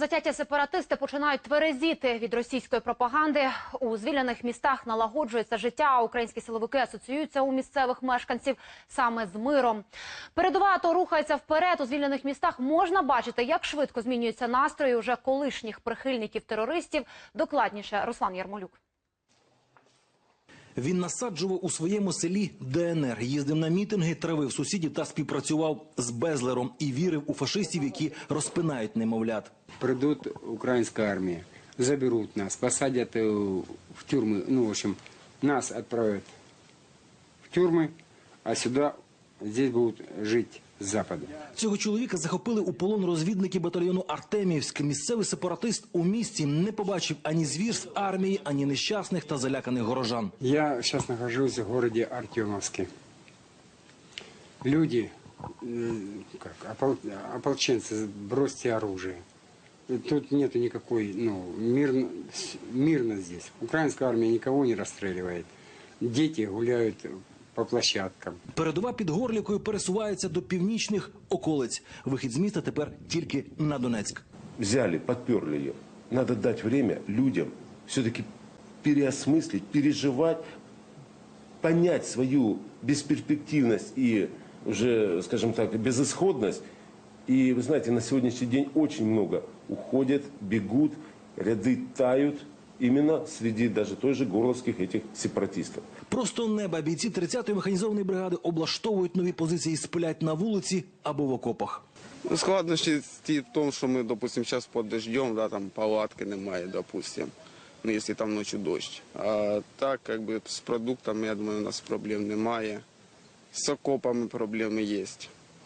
Затяті сепаратисти починають тверезіти від російської пропаганди. У звільнених містах налагоджується життя. Українські силовики асоціюються у місцевих мешканців саме з миром. Передова АТО рухається вперед. У звільнених містах можна бачити, як швидко змінюються настрої уже колишніх прихильників терористів. Докладніше Руслан Ярмолюк. Він насаджував у своєму селі ДНР, їздив на мітинги, травив сусідів та співпрацював з Безлером і вірив у фашистів, які розпинають немовлят. придут украинская армия, заберут нас, посадят э, в тюрьмы, ну, в общем, нас отправят в тюрьмы, а сюда, здесь будут жить с Запада. Цього чоловіка захопили у полон розвідники батальйону Артемівськ. Місцевий сепаратист у місті не побачив ані звірств армії, ані нещасних та заляканих горожан. Я сейчас нахожусь в городе Артемовске. Люди, как, опол- ополченцы, бросьте оружие. Тут нету никакой, ну, мирно, мирно здесь. Украинская армия никого не расстреливает. Дети гуляют по площадкам. Передова під Горлівкою пересувається до північних околиць. Вихід з міста тепер тільки на Донецьк. взяли, подперли ее. Надо дать время людям все-таки переосмыслить, переживать, понять свою бесперспективность и уже, скажем так, безысходность. И вы знаете, на сегодняшний день очень много уходят, бегут, ряды тают именно среди даже той же горловских этих сепаратистов. Просто неба бійці 30-ї механізованої бригади облаштовують нові позиції, сплять на вулиці або в окопах. Ну, складнощі ті в тому, що ми, допустим, зараз під дождем, да, там палатки немає, допустим, ну, якщо там ночі дощ. А так, как бы, з продуктами, я думаю, у нас проблем немає. З окопами проблеми є.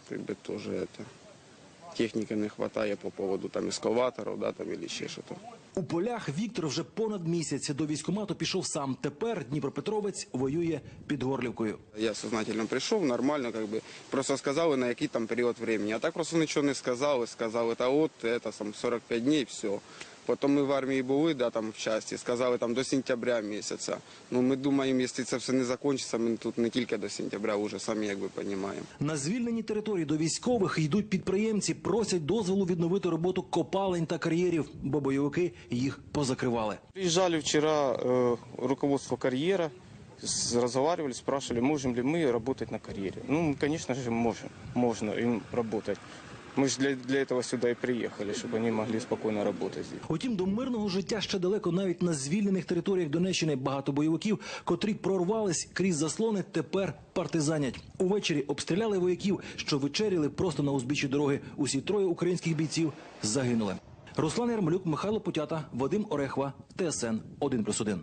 Как бы, тоже это. Техніки не вистачає по поводу там, ескаваторів, да, там, или ще щось. У полях Віктор вже понад місяць до військкомату пішов сам. Тепер Дніпропетровець воює під Горлівкою. Я сознательно прийшов, нормально, как бы, просто сказали, на який там період времени. А так просто нічого не сказали, сказали, та от, це там, 45 днів, все. Потім ми в армії були, да, там, в часті, сказали, там, до сентября місяця. Ну, ми думаємо, якщо це все не закінчиться, ми тут не тільки до сентября, вже самі, якби, розуміємо. На звільненій території до військових йдуть підприємці, просять дозволу відновити роботу копалень та кар'єрів, бо бойовики їх позакривали. Приезжали вчера э, руководство карьера, с- разговаривали, спрашивали, можем ли мы работать на карьере. Ну, мы, конечно же, можем, можно им работать. Мы же для, для этого сюда и приехали, чтобы они могли спокойно работать здесь. Утім, до мирного життя ще далеко навіть на звільнених територіях Донеччини багато бойовиків, котрі прорвались крізь заслони, тепер партизанять. Увечері обстріляли вояків, що вечеряли просто на узбіччі дороги. Усі троє українських бійців загинули. Руслан Ярмолюк, Михайло Путята, Вадим Орехва, ТСН 1+,1.